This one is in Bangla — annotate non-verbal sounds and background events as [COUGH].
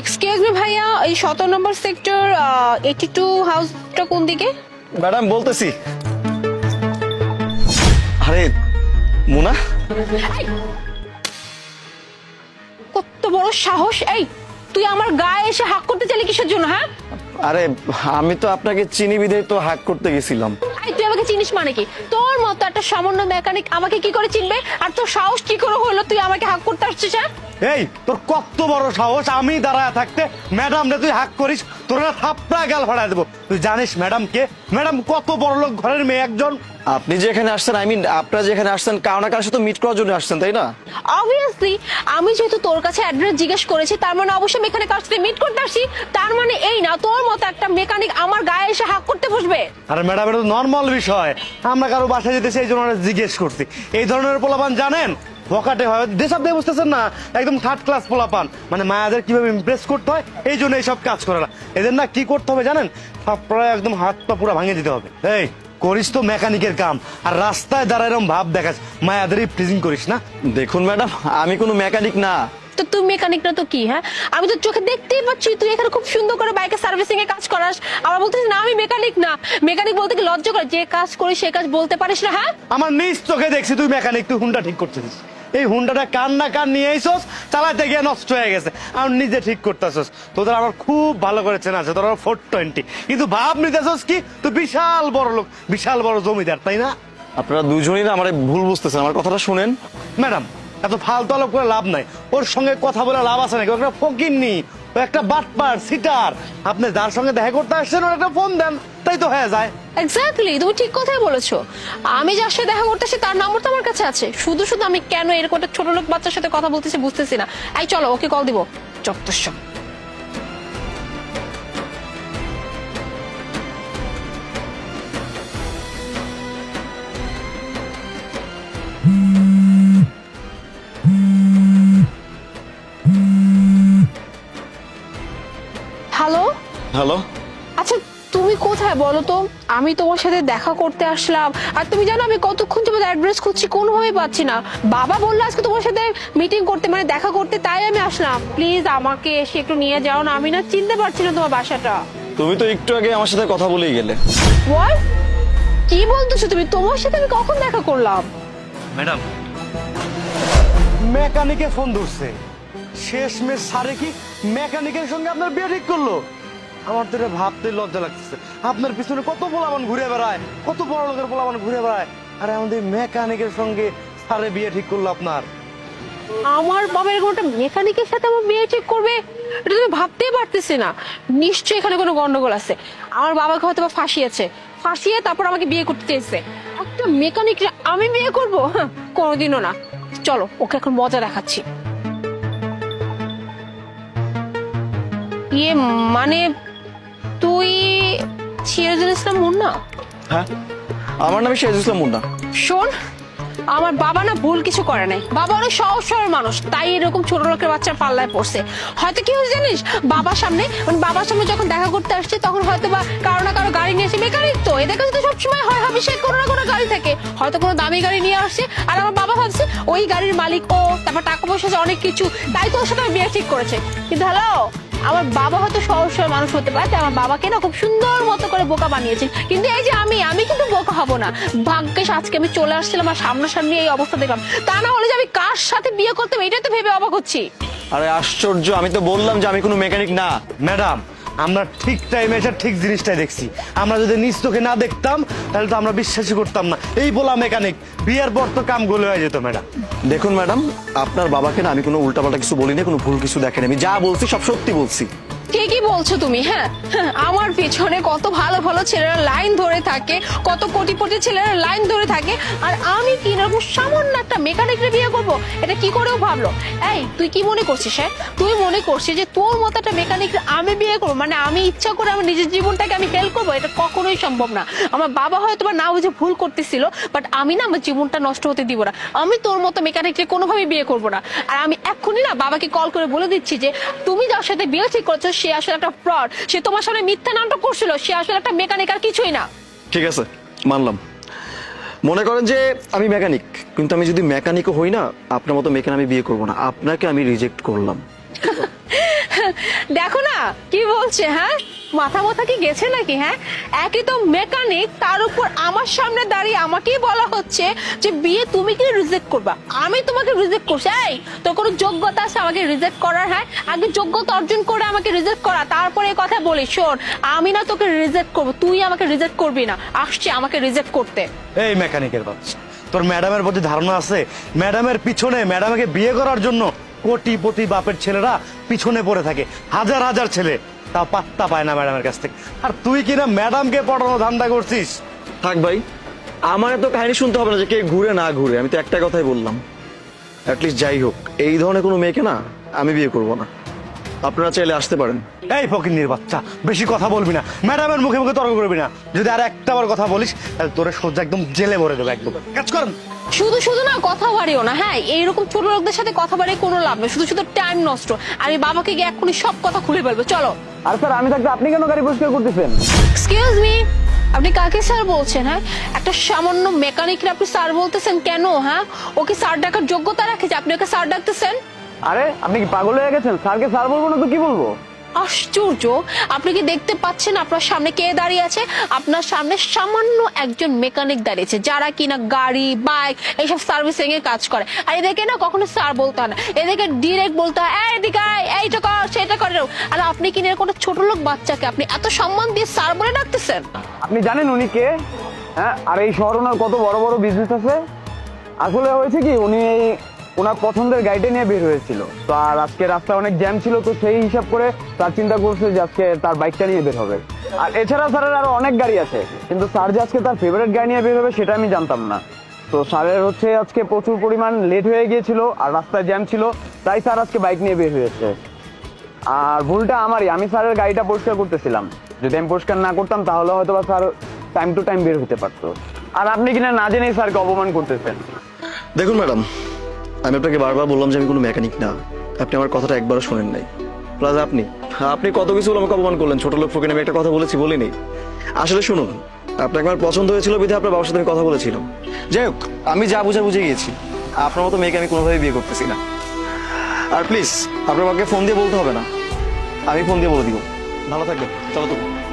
এক্সকিউজ মি ভাইয়া এই সতেরো নম্বর সেক্টর এইটি টু হাউসটা কোন দিকে? ম্যাডাম বলতেছি। আরে মুনা? কত বড় সাহস। এই তুই আমার গায়ে এসে হাক করতে চাইলি কিসের জন্য হ্যাঁ? আরে আমি তো আপনাকে চিনি বিধেই তো হাক করতে গেছিলাম। এই তুই আমাকে চিনিস মানে কি? তোর মতো একটা সামান্য মেকানিক আমাকে কি করে চিনবে? আর তোর সাহস কি করে হলো তুই আমাকে হাক করতে আসছিস হ্যাঁ? এই তোর কত বড় সাহস? আমি দাঁড়ায় থাকতে ম্যাডাম রে তুই হাক করিস তোর না থাপড়া গাল ফাড়ায় দেবো। তুই জানিস ম্যাডাম কে? ম্যাডাম কত বড় লোক ঘরের মেয়ে একজন। আপনি যে এখানে আসছেন আই মিন আপনারা যেখানে আসছেন কারও না কারোর সাথে মিট করার জন্য আসছেন তাই না? অবভিয়াসলি আমি যেহেতু তোর কাছে অ্যাড্রেস জিজ্ঞেস করেছি তার মানে অবশ্যই আমি এখানে কার সাথে মিট করতে আসি তার মানে এই না তোর মতো একটা মেকানিক আমার গায়ে এসে হাক করতে বসবে। আর ম্যাডাম এটা নর্মাল বিষয়। আমরা কারও বাসায় যেতে সেই জন্য আমরা জিজ্ঞেস করছি। এই ধরনের পোলাপান জানেন? পকেটে হয়। দেশাব দিয়ে বুঝতেছেন না একদম থার্ড ক্লাস পোলাপান। মানে মায়াদের কীভাবে ইমপ্রেস করতে হয় এই জন্য এইসব কাজ করে না। এদের না কি করতে হবে জানেন? থাপড়ায় একদম হাত পা পুরো ভাঙে দিতে হবে। এই করিস তো মেকানিকের কাম। আর রাস্তায় দাঁড়ায় এরকম ভাব দেখাস মায়াদেরই ফ্রিজিং করিস না? দেখুন ম্যাডাম আমি কোনো মেকানিক না। তো তুই মেকানিক না তো কি হ্যাঁ? আমি তো চোখে দেখতেই পাচ্ছি তুই এখানে খুব সুন্দর করে বাইকের সার্ভিসিং এ কাজ করাস। আমার বলতেছিস না আমি মেকানিক না। মেকানিক বলতে কি লজ্জা করে? যে কাজ করি সে কাজ বলতে পারিস না হ্যাঁ? আমার নিজ চোখে দেখছি তুই মেকানিক তুই হুন্ডা ঠিক করতেছিস। এই হুন্ডাটা কান না কান নিয়ে আইসস চালাতে গিয়ে নষ্ট হয়ে গেছে। আর নিজে ঠিক করতেছস তোদের আমার খুব ভালো করে চেনা আছে তোর ফোর টোয়েন্টি। কিন্তু ভাব নিতেছস কি? তুই বিশাল বড় লোক বিশাল বড় জমিদার তাই না? আপনারা দুজনই না আমার ভুল বুঝতেছেন আমার কথাটা শুনেন। ম্যাডাম এত ফালতু আলোপ করে লাভ নাই। ওর সঙ্গে কথা বলে লাভ আছে নাকি? ও একটা ফকির নি ও একটা বাটপার সিটার। আপনি যার সঙ্গে দেখা করতে আসছেন ওর একটা ফোন দেন। তাই তো হয়ে যায়। এক্স্যাক্টলি তুমি ঠিক কথাই বলেছ। আমি যার সাথে দেখা করতেছি তার নম্বর তো আমার কাছে আছে। শুধু শুধু আমি কেন এরকম একটা ছোট লোক বাচ্চার সাথে কথা বলতেছি বুঝতেছি না। এই চলো, ওকে কল দিব। চত্বর বলো তো আমি তোমার সাথে দেখা করতে আসলাম। আর তুমি জানো আমি কতক্ষণ তোমার অ্যাড্রেস খুঁজছি? কোনোভাবেই পাচ্ছি না। বাবা বলল আজকে তোমার সাথে মিটিং করতে মানে দেখা করতে তাই আমি আসলাম। প্লিজ আমাকে এসে একটু নিয়ে যাও না। আমি না চিনতে পারছি না তোমার বাসাটা। তুমি তো একটু আগে আমার সাথে কথা বলেই গেলে? কি বলতেছো তুমি? তোমার সাথে আমি কখন দেখা করলাম? ম্যাডাম। মেকানিকে ফোন ধরছে। শেষ মেশ সারে কি মেকানিকের সঙ্গে আপনার বিয়ে ঠিক করল? আমার তো ভাবতে লজ্জা লাগতেছে। আপনার পিছনে কত পোলাবান ঘুরে বেড়ায় কত বড় লোকের পোলাবান ঘুরে বেড়ায়। আরে আমাদের মেকানিকের সঙ্গে সারে বিয়ে ঠিক করল আপনার। আমার বাবা এরকম একটা মেকানিকের সাথে আমার বিয়ে ঠিক করবে এটা তুমি ভাবতেই পারতেছি না। নিশ্চয়ই এখানে কোনো গন্ডগোল আছে। আমার বাবাকে হয়তো বা ফাঁসিয়েছে। ফাঁসিয়ে তারপর আমাকে বিয়ে করতে চেয়েছে একটা মেকানিক আমি বিয়ে করব? হ্যাঁ, কোনোদিনও না। চলো ওকে এখন মজা দেখাচ্ছি। ইয়ে মানে সিরাজুল ইসলাম মুন্না? হ্যাঁ আমার নামে শেষ ইসলাম মুন্না। শোন আমার বাবা না ভুল কিছু করে নাই। বাবা অনেক সহজ সরল মানুষ তাই এরকম ছোট লোকের বাচ্চার পাল্লায় পড়ছে। হয়তো কি হয়েছে জানিস? বাবার সামনে মানে বাবার সামনে যখন দেখা করতে আসছে তখন হয়তো বা কারও না কারও গাড়ি নিয়ে এসে মেকানিক তো এদের কাছে তো সবসময় হয় হবে সে কোনো না কোনো গাড়ি থাকে। হয়তো কোনো দামি গাড়ি নিয়ে আসছে। আর আমার বাবা ভাবছে ওই গাড়ির মালিক ও তারপর টাকা পয়সা আছে অনেক কিছু তাই তো ওর সাথে বিয়ে ঠিক করেছে। কিন্তু হ্যালো আমার বাবা হয়তো সহজ মানুষ হতে পারে আমার বাবাকে না খুব সুন্দর মতো করে বোকা বানিয়েছে। কিন্তু এই যে আমি আমি কিন্তু বোকা হব না। ভাগ্যেশ আজকে আমি চলে আসছিলাম আর সামনাসামনি এই অবস্থা দেখলাম। তা না হলে যে আমি কার সাথে বিয়ে করতাম, এটাই তো ভেবে অবাক হচ্ছি। আরে আশ্চর্য, আমি তো বললাম যে আমি কোনো মেকানিক না। ম্যাডাম আমরা ঠিক টাইমে এসে ঠিক জিনিসটাই দেখছি। আমরা যদি নিজ চোখে না দেখতাম, তাহলে তো আমরা বিশ্বাসই করতাম না। এই বলা মেকানিক বিয়ের পর তো কাম গলে হয়ে যেত ম্যাডাম। দেখুন ম্যাডাম, আপনার বাবাকে না আমি কোনো উল্টাপাল্টা কিছু বলিনি, কোনো ভুল কিছু দেখেনি। আমি যা বলছি সব সত্যি বলছি। ঠিকই বলছো তুমি হ্যাঁ? হ্যাঁ, আমার পিছনে কত ভালো ভালো ছেলেরা লাইন ধরে থাকে কত কোটিপতি ছেলেরা লাইন ধরে থাকে আর আমি কি রকম সামান্য একটা মেকানিকরে বিয়ে করব? এটা কি করেও ভাবলো? এই তুই কি মনে করছিস হ্যাঁ? তুই মনে করছিস যে তোর মতো একটা মেকানিক আমি বিয়ে করব? মানে আমি ইচ্ছা করে আমার নিজের জীবনটাকে আমি হেল্প করব? এটা কখনোই সম্ভব না। আমার বাবা হয়তো বা না বুঝে ভুল করতেছিল বাট আমি না আমার জীবনটা নষ্ট হতে দিব না। আমি তোর মতো মেকানিককে কোনোভাবে বিয়ে করব না। আর আমি এক্ষুনি না বাবাকে কল করে বলে দিচ্ছি যে তুমি যার সাথে বিয়ে ঠিক করেছ সে আসলে একটা ফ্রড সে তোমার সামনে মিথ্যা নামটা করছিল সে আসলে একটা মেকানিক আর কিছুই না। ঠিক আছে মানলাম। মনে করেন যে আমি মেকানিক কিন্তু আমি যদি মেকানিকও হই না আপনার মতো মেকান আমি বিয়ে করব না। আপনাকে আমি রিজেক্ট করলাম। [LAUGHS] দেখো না কি বলছে হ্যাঁ? মাথা মাথা কি গেছে নাকি হ্যাঁ? একই তো মেকানিক তার উপর আমার সামনে দাঁড়িয়ে আমাকেই বলা হচ্ছে যে, বিয়ে তুমি কি রিজেক্ট করবা? আমি তোমাকে রিজেক্ট করছি। এই, তোর কোনো যোগ্যতা আছে আমাকে রিজেক্ট করার হ্যাঁ? আগে যোগ্যতা অর্জন করে আমাকে রিজেক্ট করা, তারপরে এই কথা বলি শোন, আমি না তোকে রিজেক্ট করব, তুই আমাকে রিজেক্ট করবি না। আসছে আমাকে রিজেক্ট করতে। এই মেকানিকের বাচ্চা, তোর ম্যাডামের প্রতি ধারণা আছে? ম্যাডামের পিছনে ম্যাডামকে বিয়ে করার জন্য কোটিপতি বাপের ছেলেরা পিছনে পড়ে থাকে, হাজার হাজার ছেলে। তাও পাত্তা পায় না ম্যাডামের কাছ থেকে। আর তুই কিনা ম্যাডামকে পড়ানো ধান্দা করছিস? থাক ভাই আমার এত কাহিনী শুনতে হবে না যে কে ঘুরে না ঘুরে আমি তো একটা কথাই বললাম। অ্যাটলিস্ট যাই হোক এই ধরনের কোনো মেয়েকে না আমি বিয়ে করব না। আপনারা চাইলে আসতে পারেন। এই ফকিন্নির বাচ্চা বেশি কথা বলবি না। ম্যাডামের মুখে মুখে তর্ক করবি না। যদি আর একটা বার কথা বলিস তাহলে তোরে সোজা একদম জেলে ভরে দেবো একদম। কাজ কর। শুধু শুধু না কথা বাড়িও না। হ্যাঁ এইরকম ছোট লোকদের সাথে কথা বাড়িয়ে কোনো লাভ নেই। শুধু শুধু টাইম নষ্ট। আমি বাবাকে গিয়ে এক্ষুনি সব কথা খুলে ফেলব চলো। আর স্যার আমি থাকতে আপনি কেন গাড়ি পরিষ্কার করতেছেন? এক্সকিউজ মি আপনি কাকে স্যার বলছেন হ্যাঁ? একটা সামান্য মেকানিকরা আপনি স্যার বলতেছেন কেন হ্যাঁ? ওকে স্যার ডাকার যোগ্যতা রাখে যে আপনি ওকে স্যার ডাকতেছেন? আরে আপনি কি পাগল হয়ে গেছেন? স্যারকে স্যার বলব না তো কি বলব? আশ্চর্য। আপনি কি দেখতে পাচ্ছেন আপনার সামনে কে দাঁড়িয়ে আছে? আপনার সামনে সামান্য একজন মেকানিক দাঁড়িয়েছে যারা কিনা গাড়ি, বাইক, এইসব সার্ভিসিং এর কাজ করে। আর এদেরকে না কখনো স্যার বলতে হয় না। এদেরকে ডিরেক্ট বলতে হয়, "এই এদিকে এইটা কর, সেটা কর। আর আপনি কিনা কোনো ছোট লোক বাচ্চাকে আপনি এত সম্মান দিয়ে স্যার বলে ডাকতেছেন? আপনি জানেন উনি কে? হ্যাঁ আর এই শহর কত বড় বড় বিজনেস আছে? আসলে হয়েছে কি, উনি ওনার পছন্দের গাড়িটা নিয়ে বের হয়েছিল। তো আর আজকে রাস্তায় অনেক জ্যাম ছিল, তো সেই হিসাব করে তার চিন্তা করছে যে আজকে তার বাইকটা নিয়ে বের হবে। আর এছাড়া স্যারের আরও অনেক গাড়ি আছে, কিন্তু স্যার যে আজকে তার ফেভারিট গাড়ি নিয়ে বের হবে সেটা আমি জানতাম না। তো স্যারের হচ্ছে আজকে প্রচুর পরিমাণ লেট হয়ে গিয়েছিল আর রাস্তায় জ্যাম ছিল, তাই স্যার আজকে বাইক নিয়ে বের হয়েছে। আর ভুলটা আমারই, আমি স্যারের গাড়িটা পরিষ্কার করতেছিলাম। যদি আমি পরিষ্কার না করতাম, তাহলে হয়তো বা স্যার টাইম টু টাইম বের হতে পারতো। আর আপনি কিনা না জেনেই স্যারকে অপমান করতেছেন। দেখুন ম্যাডাম আমি আপনাকে বারবার বললাম যে আমি কোনো মেকানিক না। আপনি আমার কথাটা একবারও শোনেন নাই। প্লাস আপনি আপনি কত কিছু আমাকে অপমান করলেন। ছোট লোক ফোকে আমি একটা কথা বলেছি, বলিনি। আসলে শুনুন, আপনাকে আমার পছন্দ হয়েছিল বিধে আপনার বাবার সাথে আমি কথা বলেছিলাম। যাই হোক, আমি যা বুঝে বুঝে গিয়েছি, আপনার মতো মেয়েকে আমি কোনোভাবেই বিয়ে করতেছি না। আর প্লিজ আপনার বাবাকে ফোন দিয়ে বলতে হবে না। আমি ফোন দিয়ে বলে দিব। ভালো থাকবেন। চলো তো।